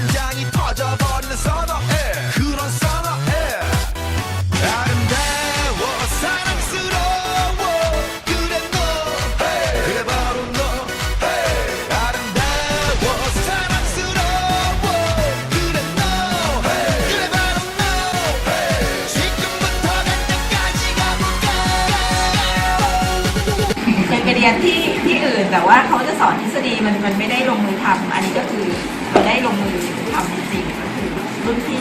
심장이 터져버리는 선어해 그런 선어해 아름다워 사랑스러워 그래 너 그래 바로 너 아름다워 사랑스러워 그래 너 그래 바로 너 지금부터 갈 때까지 가볼까 เคยไปเรียนที่ที่อื่นแต่ว่าเขาจะสอนทฤษฎีมันมันไม่ได้ลงมือทำอันนี้ก็คือเรา ได้ลงมือทำจริงๆก็คือรุ่นพี่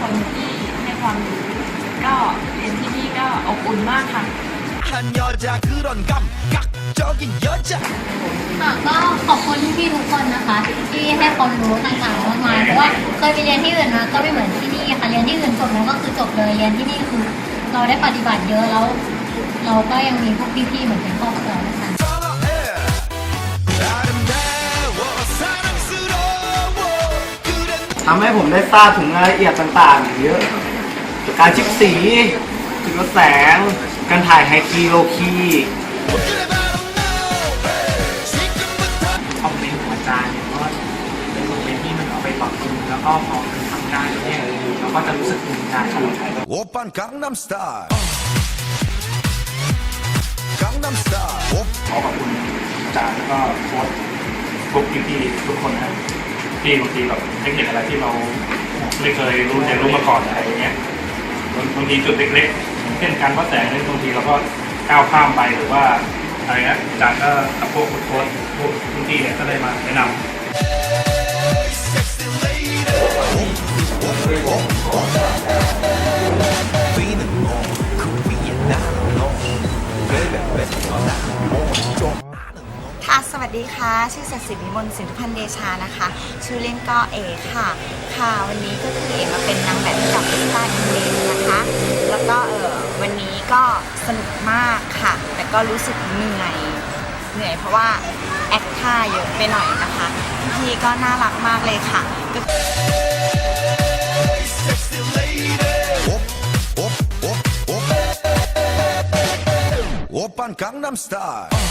คนที่ให้ความรู้ก็เรียนที่นี่ก็อบอุ่นมากค่ะ 한 여자 그런 감각적인 여자 ค่ะก็ขอบคุณพี่ๆทุกคนนะคะ ที่ให้ความรู้ต่างๆมากมายเพราะว่าเคยไปเรียนที่อื่นมาก็ไม่เหมือนที่นี่ค่ะเรียนที่อื่นจบแล้วก็คือจบเลยเรียนที่นี่คือ เราได้ปฏิบัติเยอะแล้ว เราก็ยังมีพวกพี่ๆเหมือนเป็นครอบครัวนะคะ ทำให้ผมได้ทราบถึงรายละเอียดต่างๆ เยอะ การชิปสี จุดแสง การถ่ายไฮคีโลคีคอมเมนต์ของอาจารย์เนี่ยก็เป็นคอมเมนต์ที่มันเอาไปปรับปรุงแล้วก็พอมันทำงานแล้วเนี่ยเราก็จะรู้สึกภูมิใจโอปันกังนัมสไตล์กังนัมสไตล์ขอขอบคุณอาจารย์แล้วก็โค้ชทุกพี่ทุกคนนะ ที่บางทีแบบเทคนิคอะไรที่เราไม่เคยรู้เรียนรู้มาก่อนอะไรอย่างเงี้ยบางบางทีจุดเล็กๆ เช่นการวัดแสงนี่บางทีเราก็ก้าวข้ามไปหรือว่าอะไรนะอาจารย์ก็กับพวกโค้ชพวกพี่เนี่ยก็ได้มาแนะนำเวัสดีค่ะ ชื่อศักดิ์สิทธิ์วิมลสินทุพันธ์เดชานะคะ ชื่อเล่นก็เอค่ะ ค่ะ วันนี้ก็คือเอมาเป็นนางแบบให้กับสตาร์อินเดนนะคะ แล้วก็เออวันนี้ก็สนุกมากค่ะ แต่ก็รู้สึกเหนื่อย เหนื่อยเพราะว่าแอคท่าเยอะไปหน่อยนะคะ พี่ๆก็น่ารักมากเลยค่ะก็ sexy lady op op op op 오빤 강남스타일